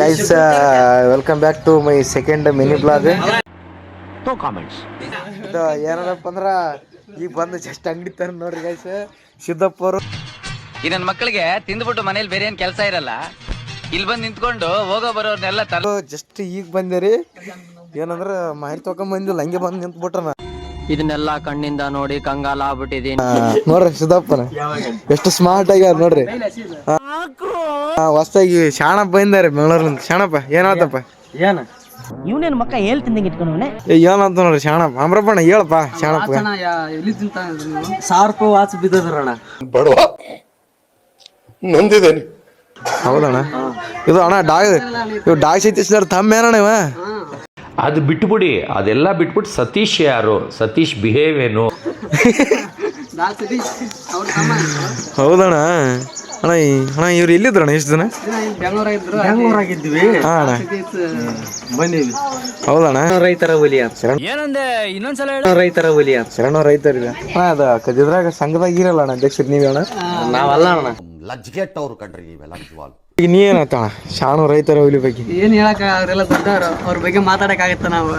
Guys welcome back to my second mini blog ಇದು ಏನಪ್ಪ ಅಂದ್ರ ಈಗ ಬಂದು ಜಸ್ಟ್ ಅಂಗಡಿ ತರ ನೋಡ್ರಿ ಗೈಸ್ ಸಿದ್ದಪ್ಪ ಅವರು. ಈ ನನ್ನ ಮಕ್ಕಳಿಗೆ ತಿಂದ್ಬಿಟ್ಟು ಮನೇಲಿ ಬೇರೆ ಏನ್ ಕೆಲಸ ಇರಲ್ಲ. ಇಲ್ಲಿ ಬಂದು ನಿಂತ್ಕೊಂಡು ಹೋಗೋ ಬರೋರ್ನೆಲ್ಲ ತರ ಜಸ್ಟ್ ಈಗ ಬಂದೇರಿ ಏನಂದ್ರ ಮಾಹಿತಿ ತೊಕೊಂಡ್ ಬಂದಿಲ್ಲ ಹಂಗೆ ಬಂದು ನಿಂತ್ಬಿಟ್ರ ಇದನ್ನೆಲ್ಲ ಕಣ್ಣಿಂದ ನೋಡಿ ಕಂಗಾಲ ಆಗ್ಬಿಟ್ಟಿದೀನಿ ನೋಡ್ರಿ ಸಿದ್ದಪ್ಪನ. ಎಷ್ಟು ಸ್ಮಾರ್ಟ್ ಆಗ್ಯಾರ ನೋಡ್ರಿ. ಹೊಸ್ದಾಗಿ ಶಾಣಪ್ಪ ಬಂದಾರೆ ಬೆಂಗಳೂರಿಂದ. ಶಾಣಪ್ಪ ಏನಾತಪ್ಪ? ಏನ? ಇವನೇನು ಮಕ್ಕ ಹೇಳ್ತಿದ್ದಂಗೆ ಇಟ್ಕೊಂಡವನೆ? ಏ ಏನಂತ ನೋಡ್ರಿ ಶಾಣಪ್ಪ. ಅಮ್ರಪ್ಪಣ್ಣ ಹೇಳಪ್ಪ ಶಾಣಪ್ಪ. ಎಲ್ಲಿ ತಿಂತ ಸಾವಿರ ರೂಪಾಯಿ ವಾಚ್ ಬಿದ್ದದ್ರಣ ಬಡವ ನಂದಿದ್ದೇನೆ ಹೌದಣ್ಣ. ಇದು ಅಣ್ಣ ಡಾಗ್ ಇವ್ ಡಾಗ್ ಸೈತಿಸ್ಲಾರ ತಮ್ಮ ಏನಣ್ಣ ಇವ? ಅದು ಬಿಟ್ಬಿಡಿ. ಅದೆಲ್ಲ ಬಿಟ್ಬಿಟ್ಟು ಸತೀಶ್ ಯಾರು? ಸತೀಶ್ ಬಿಹೇವ್ ಏನು ಹೌದಣ್ಣ. ಅಣ್ಣ ಈ- ಅಣ್ಣ ಇವ್ರು ಎಲ್ಲಿದ್ರಣ್ಣ ಎಷ್ಟು ದಿನ ಬೆಂಗಳೂರಾಗಿದ್ವಿ. ಹಾ ಅಣ್ಣ. ಬಂದೀವಿ ಹೌದಣ್ಣ. ರೈತರ ಶರಣ ಏನಂದೆ ಇನ್ನೊಂದ್ಸಲ ರೈತರ ಹುಲಿ ಅಂತ. ಶರಣ ರೈತರಿಲ್ಲ ಅಣ್ಣ ಅದು ಕದಿದ್ರಾಗ ಸಂಘದಾಗ ಇರಲ್ಲ ಅಣ್ಣ ಅಧ್ಯಕ್ಷರು ನೀವೇ ಅಣ್ಣ? ನಾವಲ್ಲ ಅಣ್ಣ. ಲಜ್ಗೆಟ್ಟವ್ರು ಕಣ್ರಿ ಇವೆಲ್ಲ ನಿಜವಾಗ್ಲು. ಈಗ ನೀ ಏನತ್ತ ಅಣ್ಣ ಶಾಣು ರೈತರ ಹುಲಿ ಬಗ್ಗೆ? ಏನ್ ಹೇಳಕ್ ಅವ್ರೆಲ್ಲ ದೊಡ್ಡವರು. ಅವ್ರ ಬಗ್ಗೆ ಮಾತಾಡಕ್ ಆಗತ್ತ ನಾವು?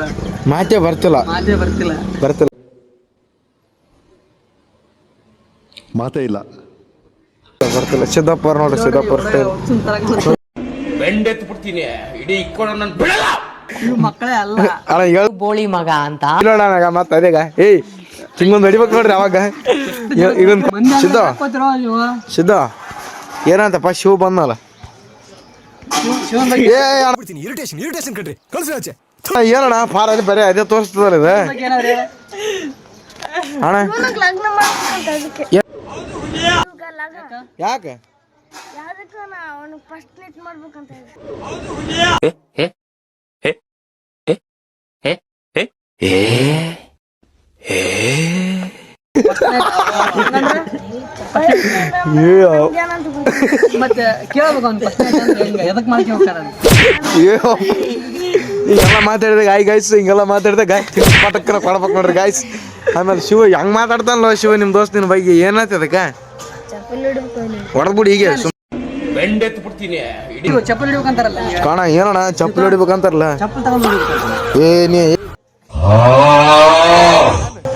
ಮಾತೇ ಬರ್ತಿಲ್ಲ. ಮಾತೇ ಬರ್ತಿಲ್ಲ. ಬರ್ತಿಲ್ಲ. ಮಾತೇ ಇಲ್ಲ. ಬರ್ತಿಲ್ಲ. ಸಿದ್ದಪ್ಪರ್ ನೋಡ್ರಿ ನೋಡ್ರಿ ಸಿದ್ದಪ್ಪ ಅವ್ರ ಸ್ಟೈಲ್ ಇವ್ ಮಕ್ಕಳೇ ಅಲ್ಲ. ಅಣ್ಣ ಹೇಳ್ ಬೋಳಿ ಮಗ ಅಂತ. ಇಲ್ಲ ಅಣ್ಣ ಮತ್ತೆ ಅದೇಗ ಏಯ್ ಹಿಂಗೊಂದು ಹೊಡಿಬೇಕು ನೋಡ್ರಿ ಅವಾಗ. ಇದೊಂದು ಸಿದ್ಧ ಸಿದ್ಧ ಏನಂತಪ್ಪ ಶಿವ ಬಂದಲ್ಲ. ಏನಣ್ಣ ಫಾರ್ ಅಲ್ಲಿ ಬರೀ ಅದೇ ತೋರಿಸ್ತದಲ್ಲ ಇದು. ಅಣ್ಣ. ಯಾಕೆ? ಅವನು ಮತ್ತೆ ಕೇಳ್ಬೇಕು ಅವ್ನು ಫಸ್ಟ್ ಹೆಂಗ? ಎದಕ್ ಮಾಡ್ಕೆ ಹೋಗ್ತಾರ ಅಯ್ಯೋ ಹಿಂಗೆಲ್ಲ ಮಾತಾಡಿದ್ರೆ ಗಾಯ್ ಗಾಯ್ಸ್ ಹಿಂಗೆಲ್ಲ ಮಾತಾಡಿದಾಗ ಪಟಕ್ಕನ ಕೊಡ್ಬೇಕು ನೋಡ್ರಿ ಗಾಯ್ಸ್ ಆಮೇಲೆ ಶಿವ ಹೆಂಗ್ ಮಾತಾಡ್ತಾನಲ್ಲ ಶಿವ ನಿಮ್ ದೋಸ್ತ ನಿನ್ ಬಗ್ಗೆ ಏನಾಯ್ತು ಅದಕ್ಕೆ? ಚಪ್ಪಲಿ ಹಿಡ್ಬೇಕು ಅವ್ನಿಗೆ. ಹೊಡೆದ್ಬಿಡಿ ಹೀಗೆ ಸುಮ್ ಇವ್ ಚಪ್ಪಲ್ ಹಿಡ್ಬೇಕಂತಾರಲ್ಲ ಕಾಣ ಏನಣ್ಣ ಚಪ್ಪಲಿ ಹೊಡಿಬೇಕಂತಾರಲ್ಲ ಚಪ್ಪಲ್ ತಗೊಂಡ್ ಹಿಡ್ಬೇಕಂತ ಏ ನೀ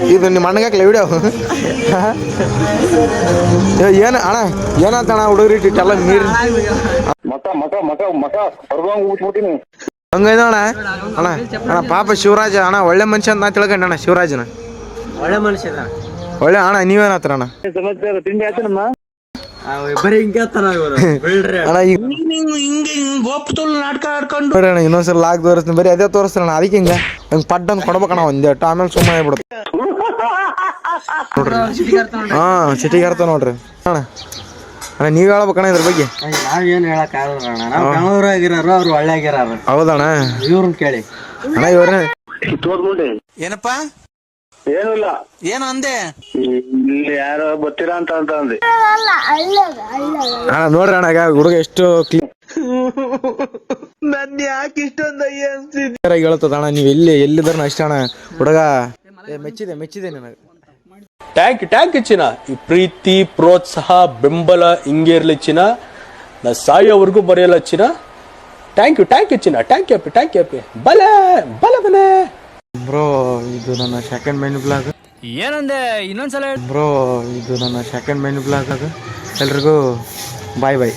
ಇದು ನಿಮ್ಮ ಅಣ್ಣಗಾಕ್ಲ ವಿಡಿಯೋ ಏನ ಅಣ್ಣ ಏನಂತ ಅಣ್ಣ ಹುಡುಗರಿ ಇಟ್ಟಿಟ್ಟೆಲ್ಲ ನೀರು ಹಂಗೈದ ಅಣ್ಣ ಅಣ್ಣ ಅಣ್ಣ ಪಾಪ ಶಿವರಾಜ ಅಣ್ಣ ಒಳ್ಳೆ ಮನುಷ್ಯ ಅಂತ ನಾ ತಿಳ್ಕೊಂಡೆ ಅಣ್ಣ ಶಿವರಾಜನ ಒಳ್ಳೆ ಮನುಷ್ಯ ಒಳ್ಳೆ ಅಣ್ಣ ನೀವೇನತ್ರ ಅಣ್ಣ ಬರೀ ಹಿಂಗೆ ಹೇಳ್ತಾರ ಇವರು ಇನ್ನೊಂದ್ಸಲ ಲಾಕ್ ತೋರಿಸ್ತೀನಿ ಬರೀ ಅದೇ ತೋರಿಸ್ತಾರ ಅಣ್ಣ ಅದಕ್ಕೆ ಹಿಂಗ ಹಂಗೆ ಪಡ್ ಅಂತ ಕೊಡ್ಬೇಕಣ್ಣ ಒಂದೇಟು ಆಮೇಲೆ ಸುಮ್ಮನೆ ಆಗ್ಬಿಡುತ್ತೆ ಹಾ ಸಿಟಿಗೆ ಇರ್ತಾವ ನೋಡ್ರಿ ಅಣ್ಣ ಅಣ್ಣ ನೀವ್ ಹೇಳ್ಬೇಕಣ್ಣ ಇದ್ರ ಬಗ್ಗೆ ನಾವ್ ಏನ್ ಹೇಳಕ್ ಆಗಲ್ಲ ಅಣ್ಣ ನಾವು ಬೆಂಗಳೂರಾಗಿರೋರು ಅವ್ರು ಒಳ್ಳೆ ಆಗಿರಾರ ಹೌದಣ್ಣ ಇವ್ರನ್ನ ಕೇಳಿ ಅಣ್ಣ ಇವ್ರನ್ನ ಏನಪ್ಪಾ ಏನು ಅಂದೆ? ಅಲ್ಲ ಅಂತ ಅಂದೆ. ಅಣ್ಣ ನೋಡ್ರಿ ಅಣ್ಣ ಈಗ ಹುಡುಗ ಎಷ್ಟು ಕ್ಲಿಯರ್ ಆಗಿ ಹೇಳ್ತದ ಅಣ್ಣ ನೀವು ಎಲ್ಲಿ ಎಲ್ಲಿದ್ರ ಅಷ್ಟೇ ಅಣ್ಣ. ಹುಡುಗ ಏ, ಮೆಚ್ಚಿದೆ ಮೆಚ್ಚಿದೆ ನನಗೆ. ಟ್ಯಾಂಕ್ ಟ್ಯಾಂಕ್ ಚಿನ್ನ. ಈ ಪ್ರೀತಿ ಪ್ರೋತ್ಸಾಹ ಬೆಂಬಲ ಹಿಂಗೆ ಇರ್ಲಿ ಚಿನ್ನ. ನಾ ಸಾಯೋವರೆಗೂ ಬರೆಯಲ್ಲ ಚಿನ್ನ. ಟ್ಯಾಂಕ್ ಯು ಟ್ಯಾಂಕ್ ಯು ಚಿನ್ನ. ಟ್ಯಾಂಕ್ ಯು ಟ್ಯಾಂಕ್ ಅಪ್ಪಿ. ಬಲೆ ಬಲೆ ಬಲೆ. ಬ್ರೋ ಇದು ನನ್ನ ಸೆಕೆಂಡ್ ಮೆನು ಬ್ಲಾಗ್ ಏನಂದೆ? ಇನ್ನೊಂದ್ಸಲ ಬ್ರೋ ಇದು ನನ್ನ ಸೆಕೆಂಡ್ ಮೆನು ಬ್ಲಾಗ್ ಅದು. ಎಲ್ರಿಗೂ ಬಾಯ್ ಬಾಯ್